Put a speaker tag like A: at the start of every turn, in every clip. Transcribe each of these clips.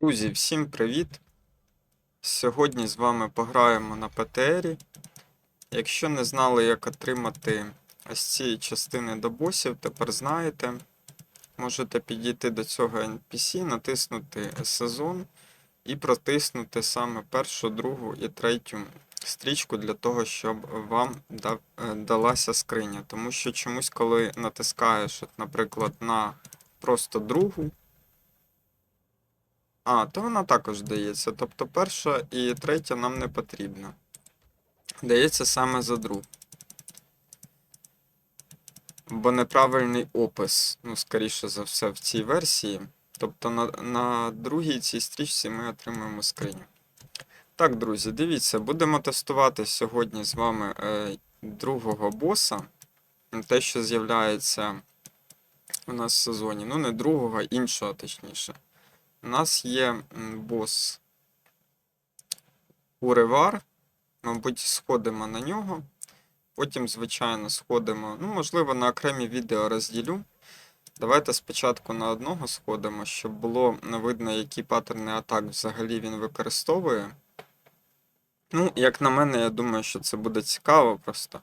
A: Друзі, всім привіт! Сьогодні з вами пограємо на ПТРі. Якщо не знали, як отримати ось ці частини до босів, тепер знаєте. Можете підійти до цього NPC, натиснути сезон і протиснути саме першу, другу і третю стрічку для того, щоб вам е, далася скриня. Тому що чомусь, коли натискаєш, наприклад, на просто другу, а, то вона також дається. Тобто перша і третя нам не потрібна. Дається саме за другу. Бо неправильний опис, ну, скоріше за все, в цій версії. Тобто на, на другій цій стрічці ми отримуємо скриню. Так, друзі, дивіться, будемо тестувати сьогодні з вами е, другого боса. Те, що з'являється у нас в сезоні. Ну, не другого, іншого, точніше. У нас є бос Уревар. Мабуть, сходимо на нього. Потім, звичайно, сходимо. Ну, можливо, на окремі відео розділю. Давайте спочатку на одного сходимо, щоб було видно, які паттерни атак взагалі він використовує. Ну, як на мене, я думаю, що це буде цікаво просто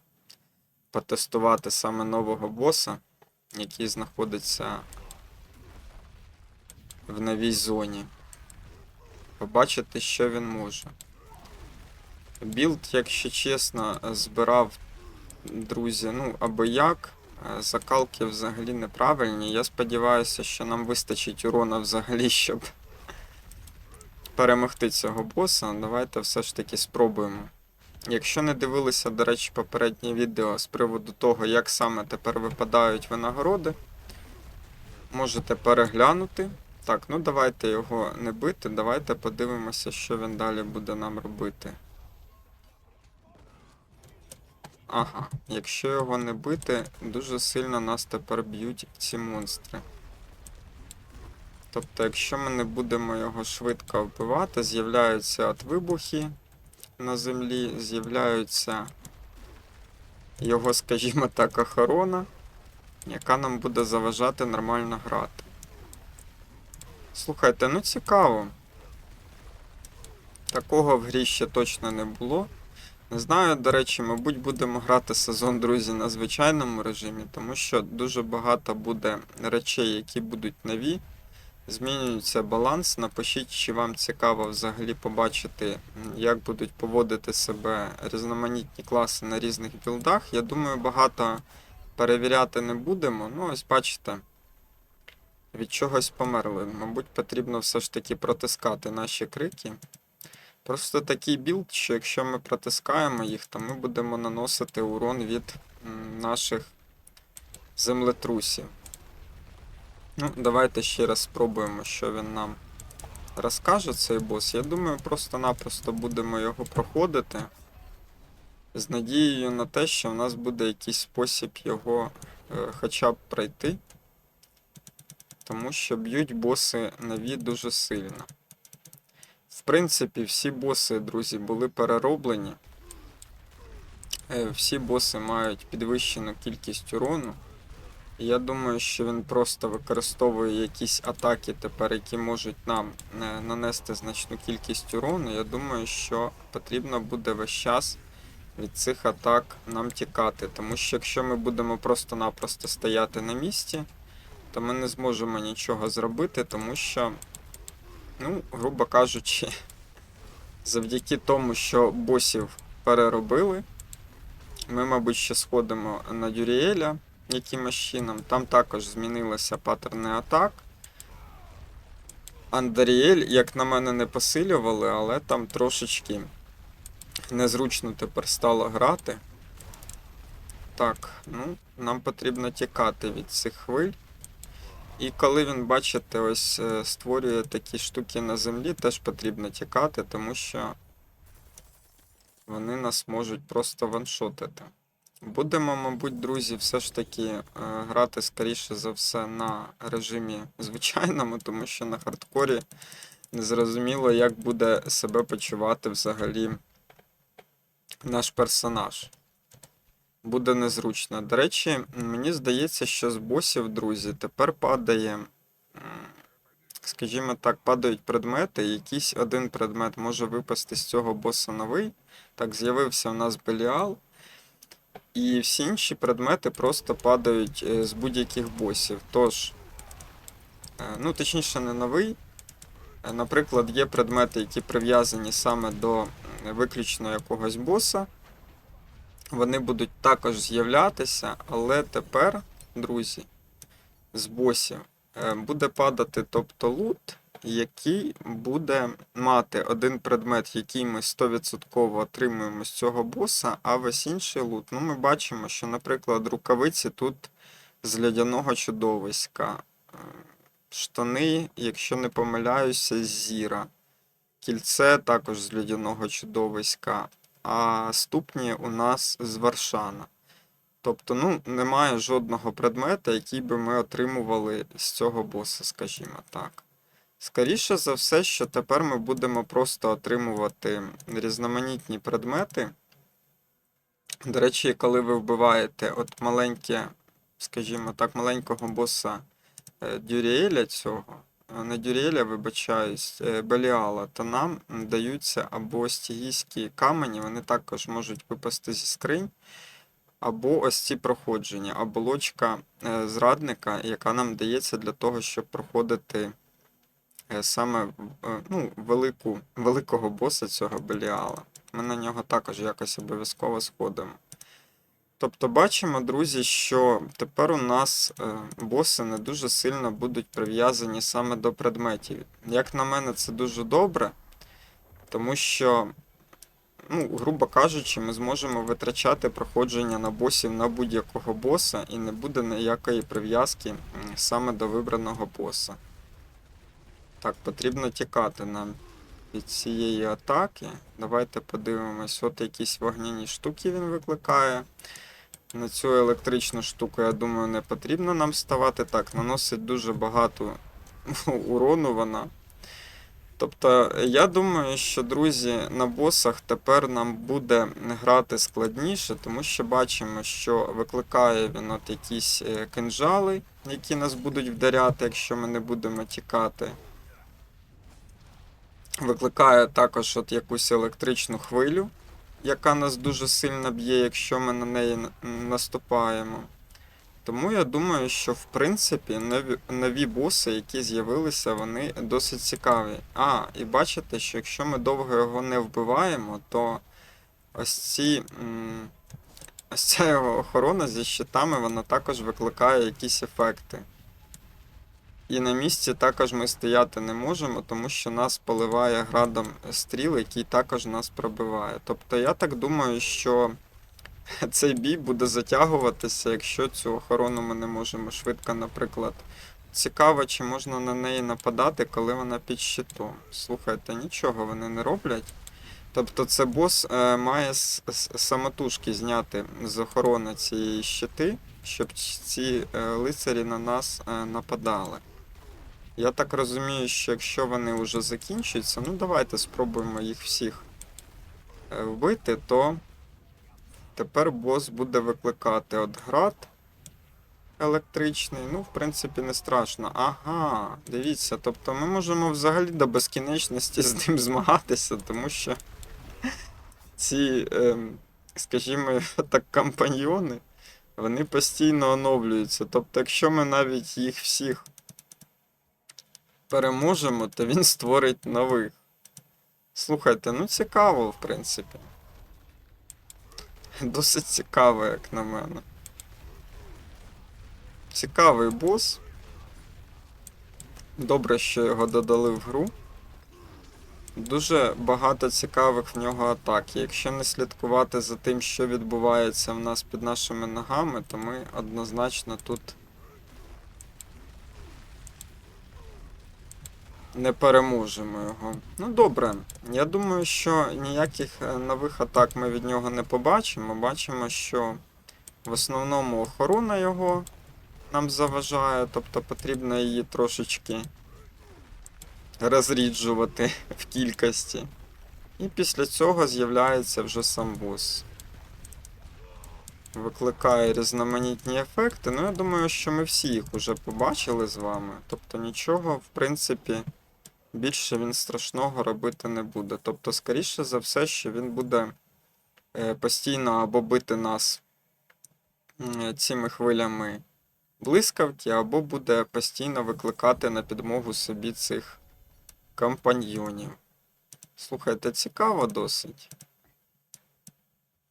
A: потестувати саме нового боса, який знаходиться в новій зоні. Побачити, що він може. Білд, якщо чесно, збирав, друзі, ну, або як. Е, Закалки взагалі неправильні. Я сподіваюся, що нам вистачить урона взагалі, щоб перемогти цього боса. Давайте все ж таки спробуємо. Якщо не дивилися, до речі, попереднє відео з приводу того, як саме тепер випадають винагороди, можете переглянути. Так, ну давайте його не бити, давайте подивимося, що він далі буде нам робити. Ага, якщо його не бити, дуже сильно нас тепер б'ють ці монстри. Тобто, якщо ми не будемо його швидко вбивати, з'являються от вибухи на землі, з'являються його, скажімо так, охорона, яка нам буде заважати нормально грати. Слухайте, ну цікаво. Такого в грі ще точно не було. Не знаю, до речі, мабуть, будемо грати сезон, друзі, на звичайному режимі, тому що дуже багато буде речей, які будуть нові. Змінюється баланс. Напишіть, чи вам цікаво взагалі побачити, як будуть поводити себе різноманітні класи на різних білдах. Я думаю, багато перевіряти не будемо. Ну, ось бачите, від чогось померли. Мабуть, потрібно все ж таки протискати наші крики. Просто такий білд, що якщо ми протискаємо їх, то ми будемо наносити урон від наших землетрусів. Ну, давайте ще раз спробуємо, що він нам розкаже, цей бос. Я думаю, просто-напросто будемо його проходити з надією на те, що в нас буде якийсь спосіб його е, хоча б пройти. Тому що б'ють боси нові дуже сильно. В принципі, всі боси, друзі, були перероблені. Е, Всі боси мають підвищену кількість урону. Я думаю, що він просто використовує якісь атаки тепер, які можуть нам е, нанести значну кількість урону. Я думаю, що потрібно буде весь час від цих атак нам тікати. Тому що якщо ми будемо просто-напросто стояти на місці, то ми не зможемо нічого зробити, тому що, ну, грубо кажучи, завдяки тому, що босів переробили, ми, мабуть, ще сходимо на Дюріеля якимось чином. Там також змінилися паттерни атак. Андаріель, як на мене, не посилювали, але там трошечки незручно тепер стало грати. Так, ну, нам потрібно тікати від цих хвиль. І коли він, бачите, ось е, створює такі штуки на землі, теж потрібно тікати, тому що вони нас можуть просто ваншотити. Будемо, мабуть, друзі, все ж таки е, грати скоріше за все на режимі звичайному, тому що на хардкорі незрозуміло, як буде себе почувати взагалі наш персонаж. Буде незручно. До речі, мені здається, що з босів, друзі, тепер падає, скажімо так, падають предмети, якийсь один предмет може випасти з цього боса новий. Так, з'явився у нас Беліал. І всі інші предмети просто падають е, з будь-яких босів. Тож, е, ну, точніше, не новий. Е, Наприклад, є предмети, які прив'язані саме до виключно якогось боса. Вони будуть також з'являтися, але тепер, друзі, з босів е, буде падати тобто лут, який буде мати один предмет, який ми 100% отримуємо з цього боса, а весь інший лут. Ну, ми бачимо, що, наприклад, рукавиці тут з лядяного чудовиська. Е, Штани, якщо не помиляюся, з зіра. Кільце також з лядяного чудовиська, а ступні у нас з Варшана. Тобто, ну, немає жодного предмета, який би ми отримували з цього боса, скажімо так. Скоріше за все, що тепер ми будемо просто отримувати різноманітні предмети. До речі, коли ви вбиваєте от маленьке, скажімо так, маленького боса е, Дюріеля цього, е, не Дюріеля, вибачаюсь, е, Беліала, то нам даються або стігійські камені, вони також можуть випасти зі скринь, або ось ці проходження, або лочка е, зрадника, яка нам дається для того, щоб проходити саме ну, велику, великого боса цього Беліала. Ми на нього також якось обов'язково сходимо. Тобто бачимо, друзі, що тепер у нас е, боси не дуже сильно будуть прив'язані саме до предметів. Як на мене, це дуже добре, тому що, ну, грубо кажучи, ми зможемо витрачати проходження на босів на будь-якого боса, і не буде ніякої прив'язки саме до вибраного боса. Так, потрібно тікати нам від цієї атаки. Давайте подивимось, от якісь вогняні штуки він викликає. На цю електричну штуку, я думаю, не потрібно нам ставати. Так, наносить дуже багато урону вона. Тобто, я думаю, що, друзі, на босах тепер нам буде грати складніше, тому що бачимо, що викликає він от якісь е, кинжали, які нас будуть вдаряти, якщо ми не будемо тікати. Викликає також от якусь електричну хвилю, яка нас дуже сильно б'є, якщо ми на неї наступаємо. Тому я думаю, що в принципі нові, нові боси, які з'явилися, вони досить цікаві. А, і бачите, що якщо ми довго його не вбиваємо, то ось ці. Ось ця його охорона зі щитами, вона також викликає якісь ефекти. І на місці також ми стояти не можемо, тому що нас поливає градом стріл, який також нас пробиває. Тобто я так думаю, що цей бій буде затягуватися, якщо цю охорону ми не можемо швидко, наприклад. Цікаво, чи можна на неї нападати, коли вона під щитом. Слухайте, нічого вони не роблять. Тобто це бос е, має самотужки зняти з охорони цієї щити, щоб ці е, лицарі на нас е, нападали. Я так розумію, що якщо вони вже закінчуються, ну давайте спробуємо їх всіх е, вбити, то тепер бос буде викликати от град електричний. Ну, в принципі, не страшно. Ага, дивіться, тобто ми можемо взагалі до безкінечності з ним змагатися, тому що ці, ем, скажімо так, компаньйони, вони постійно оновлюються. Тобто, якщо ми навіть їх всіх переможемо, то він створить нових. Слухайте, ну цікаво, в принципі. Досить цікаво, як на мене. Цікавий бос. Добре, що його додали в гру. Дуже багато цікавих в нього атак. Якщо не слідкувати за тим, що відбувається в нас під нашими ногами, то ми однозначно тут не переможемо його. Ну добре, я думаю, що ніяких е, нових атак ми від нього не побачимо. Бачимо, що в основному охорона його нам заважає, тобто потрібно її трошечки розріджувати в кількості. І після цього з'являється вже сам бос. викликає різноманітні ефекти. Ну, я думаю, що ми всі їх уже побачили з вами. Тобто нічого, в принципі, більше він страшного робити не буде. Тобто, скоріше за все, що він буде е, постійно або бити нас цими хвилями блискавки, або буде постійно викликати на підмогу собі цих компаньйонів. Слухайте, цікаво досить.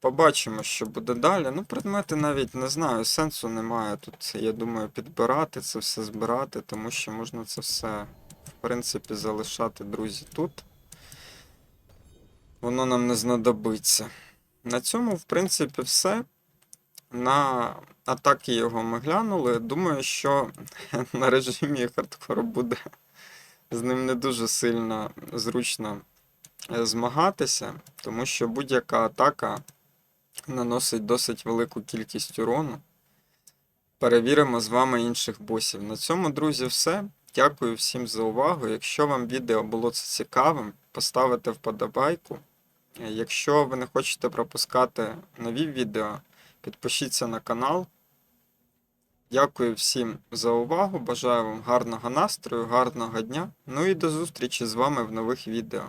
A: Побачимо, що буде далі. Ну, предмети навіть не знаю, сенсу немає тут, я думаю, підбирати це все, збирати, тому що можна це все, в принципі, залишати, друзі, тут. Воно нам не знадобиться. На цьому, в принципі, все. На атаки його ми глянули. Думаю, що на режимі хардкору буде з ним не дуже сильно зручно е, змагатися, тому що будь-яка атака наносить досить велику кількість урону. Перевіримо з вами інших босів. На цьому, друзі, все. Дякую всім за увагу. Якщо вам відео було це цікавим, поставите вподобайку. Якщо ви не хочете пропускати нові відео, підпишіться на канал. Дякую всім за увагу. Бажаю вам гарного настрою, гарного дня. Ну і до зустрічі з вами в нових відео.